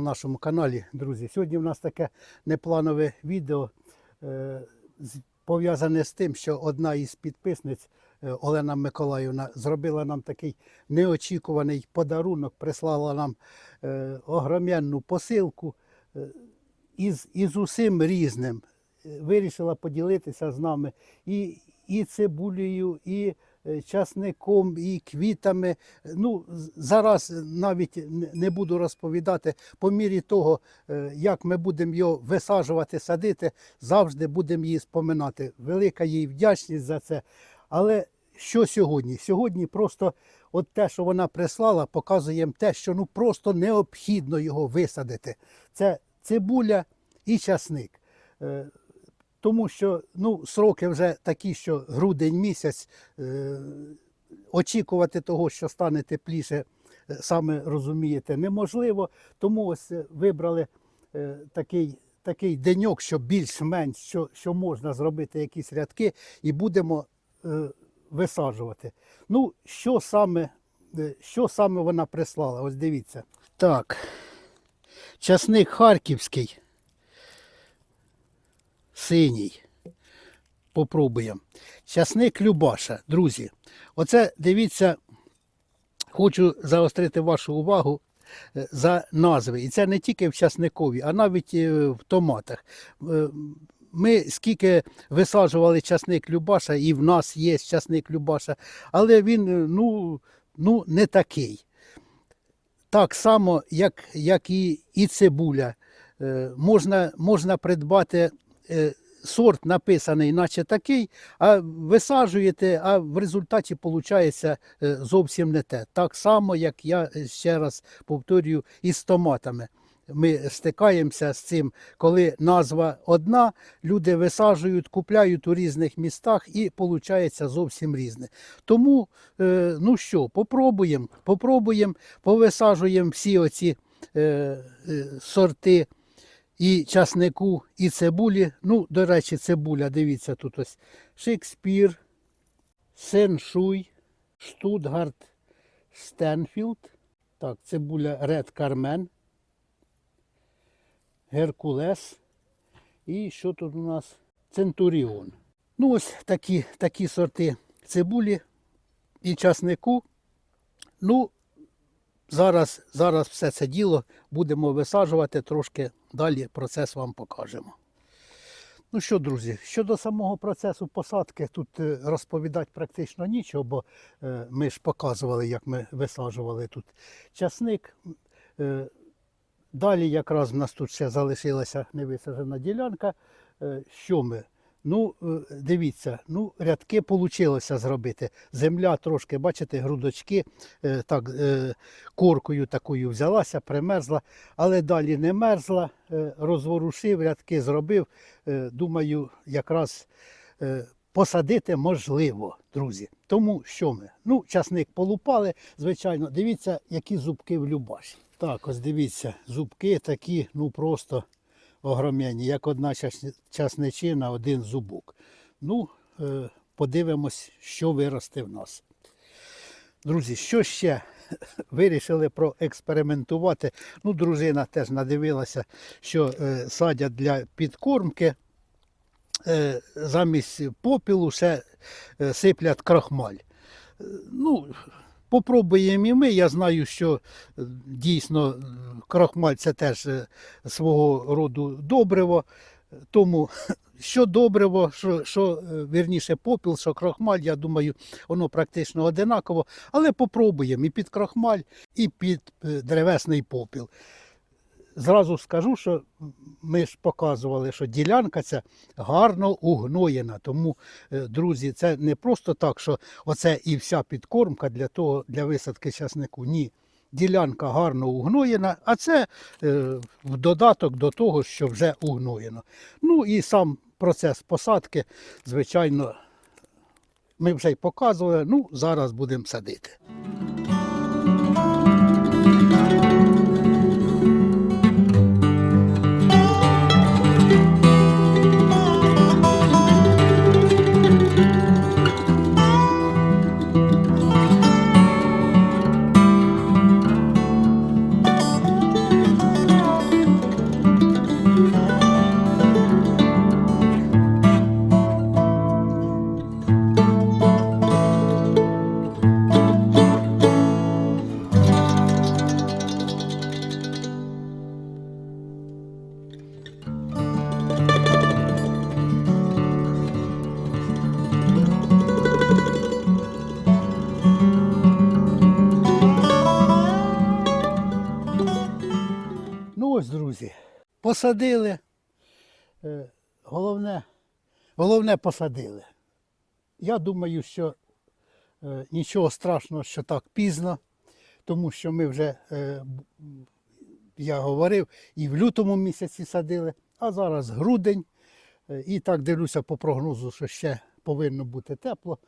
на нашому каналі, друзі. Сьогодні в нас таке непланове відео е, пов'язане з тим, що одна із підписниць е, Олена Миколаївна зробила нам такий неочікуваний подарунок, прислала нам е, огром'яну посилку е, із, із усім різним. Вирішила поділитися з нами і, і цибулею, і часником, і квітами. Ну, зараз навіть не- буду розповідати. По мірі того, е, як ми будемо його висаджувати, садити, завжди будемо її споминати. Велика їй вдячність за це. Але що сьогодні? Сьогодні просто от те, що вона прислала, показує те, що ну просто необхідно його висадити. Це цибуля і часник. Тому що ну, сроки вже такі, що грудень місяць, е, очікувати того, що стане тепліше, е, саме розумієте, неможливо. Тому ось е, вибрали такий, такий деньок, що більш-менш що, що можна зробити якісь рядки, і будемо висаджувати. Ну, що саме, що саме вона прислала? Ось дивіться. Так. Часник харківський. Синій. Попробуємо. Часник Любаша, друзі. Оце дивіться, хочу заострити вашу увагу е, за назви. І це не тільки в часникові, а навіть е, в томатах. Е, Ми скільки висаджували часник Любаша, і в нас є часник Любаша, але він ну, ну, не такий. Так само, як, як і, і цибуля. Можна, можна придбати сорт написаний, наче такий, а висаджуєте, а в результаті виходить зовсім не те. Так само, як я е, ще раз повторюю, із томатами. Ми стикаємося з цим, коли назва одна, люди висаджують, купляють у різних містах і виходить зовсім різне. Тому, е, ну що, попробуємо, попробуємо, повисаджуємо всі оці е, е, сорти і часнику, і цибулі. Ну, до речі, цибуля, дивіться, тут ось Шекспір, Сеншуй, Штутгарт, Стенфілд. Так, цибуля Ред Кармен, Геркулес. І що тут у нас? Центуріон. Ну, ось такі, такі сорти цибулі і часнику. Ну, зараз, зараз все це діло будемо висаджувати, трошки далі процес вам покажемо. Ну що, друзі, щодо самого процесу посадки, тут е, розповідати практично нічого, бо е, ми ж показували, як ми висаджували тут часник. Е, Далі якраз в нас тут ще залишилася невисаджена ділянка. Що ми? Ну, е, дивіться, ну, рядки вийшло зробити. Земля трошки, бачите, грудочки е, так, е, коркою такою взялася, примерзла, але далі не мерзла, розворушив, рядки зробив. Думаю, якраз посадити можливо, друзі. Тому що ми? Ну, часник полупали, звичайно. Дивіться, які зубки в Любаші. Так, ось дивіться, зубки такі, ну просто огром'яні, як одна часничина, один зубок. Ну, е, подивимось, що виросте в нас. Друзі, що ще вирішили проекспериментувати? Ну, дружина теж надивилася, що е, садять для підкормки. Е, замість попілу ще сиплять крахмаль. Ну, попробуємо і ми. Я знаю, що е, дійсно е, крахмаль це теж е, свого роду добриво. Тому що добриво, що, що вірніше попіл, що крахмаль, я думаю, воно практично одинаково. Але попробуємо і під крахмаль, і під древесний попіл. Зразу скажу, що ми ж показували, що ділянка ця гарно угноєна. Тому, е, друзі, це не просто так, що оце і вся підкормка для того, для висадки часнику. Ні. Ділянка гарно угноєна, а це е, в додаток до того, що вже угноєно. Ну і сам процес посадки, звичайно, ми вже й показували. Ну, зараз будемо садити. Друзі, посадили. Е, Головне, головне посадили. Я думаю, що е, нічого страшного, що так пізно, тому що ми вже, е, я говорив, і в лютому місяці садили, а зараз грудень. І так дивлюся по прогнозу, що ще повинно бути тепло.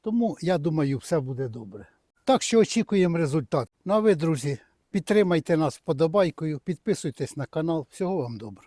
Тому я думаю, все буде добре. Так що очікуємо результат. Ну а ви, друзі, підтримайте нас вподобайкою, підписуйтесь на канал. Всього вам добре.